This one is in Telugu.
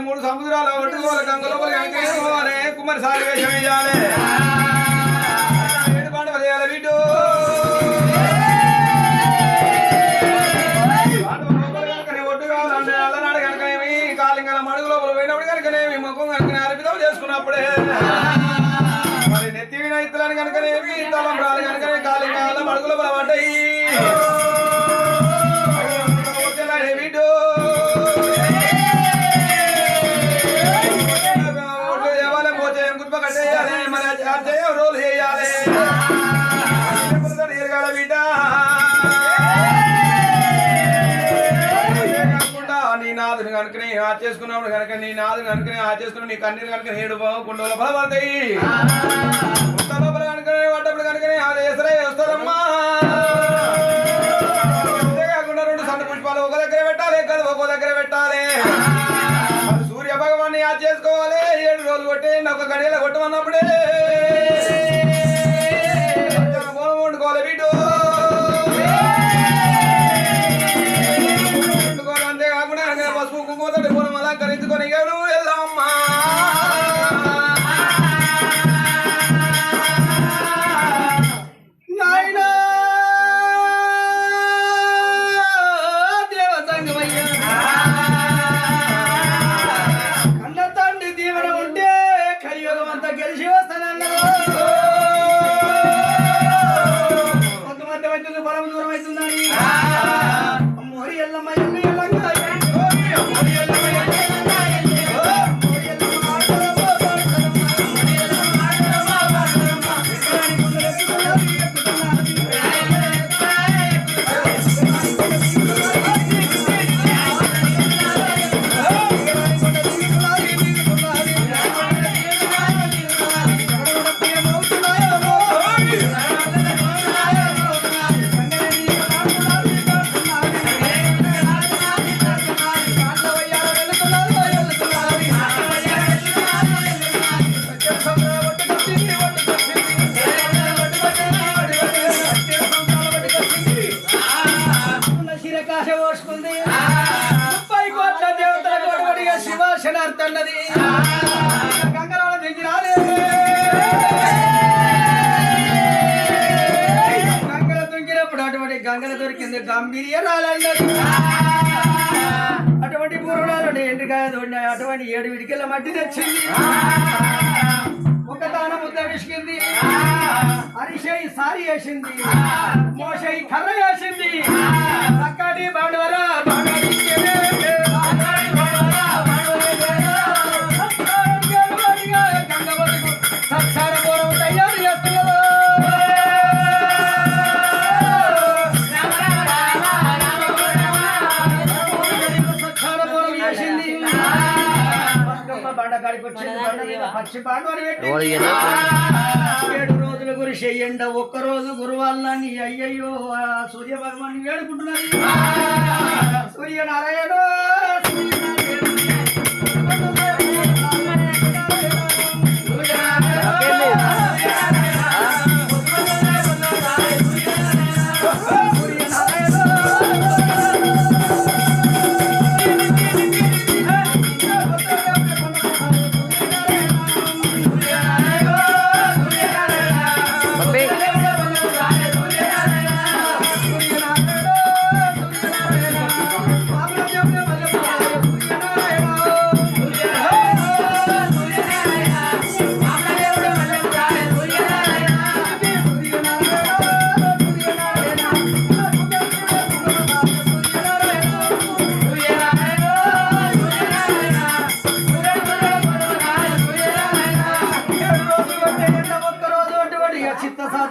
మూడు సముద్రాలు ఒట్టుకోవాలి గంగలోపలి కనుకనే కుమ్మరి సారి వేషం వేయాలి. పండుగ చేయాలి వీటు. పాండవ అల్లనాడు కనుకనేమి కాలింగల మడుగు లోపల పోయినప్పుడు కనుకనేమి ముఖం కనుకనే అర్పితం చేసుకున్నప్పుడే. మరి నెత్తి విన ఇత్తలని కనుకనేమి తలంబ్రాలు కనుకనే కాలింగాల మడుగు లోపల రోలు చేయాలి ఎరగాల బిడ్డ నీ నాదుని కనుకనే ఆ చేసుకున్నప్పుడు కనుక నీ నాదుని కనుకనే ఆ చేసుకున్న నీ కన్నీరు కనుక ఏడు కుండల బలపడతాయి ఉత్త లోపల కనుకనే పడ్డప్పుడు కనుకనే అది ఎసరే వస్తారమ్మా అంతేకాకుండా రెండు సన్న పుష్పాలు ఒక దగ్గర పెట్టాలి కదా ఒక దగ్గర పెట్టాలి సూర్య భగవాన్ని ఆ చేసుకోవాలి. ఏడు రోజులు కొట్టి ఒక గడియలో కొట్టమన్నప్పుడే పసుపు గెలిచి వస్తానన్నాడు. అలంకరించుకొని అవుతుంది వెళ్ళమ్మా దూరం అవుతుందని మోరి ఎల్లమ్మ ఎల్లు ఎల్లమ్మ. ఎల్లు ఎల్లంగా గొడవడిగా శివాశనార్థన్నది గంగరాల దిగిరాలే గంగల దొంగినప్పుడు అటువంటి గంగల దొరికింది గంభీరాలన్నది అటువంటి పూర్వనాలు ఎండుకాయ దొండి అటువంటి ఏడు విడికెళ్ళ మట్టి తెచ్చింది. ఒక తాన ముద్ద విసికింది అరిషై సారి వేసింది. మోషై కర్ర వేసింది. చక్కటి బండవర ఏడు రోజుల గురి చెయ్యండ ఒక్క రోజు గురువాళ్ళని అయ్యయ్యో ఆ సూర్య భగవాన్ని వేడుకుంటున్నది సూర్యనారాయణ!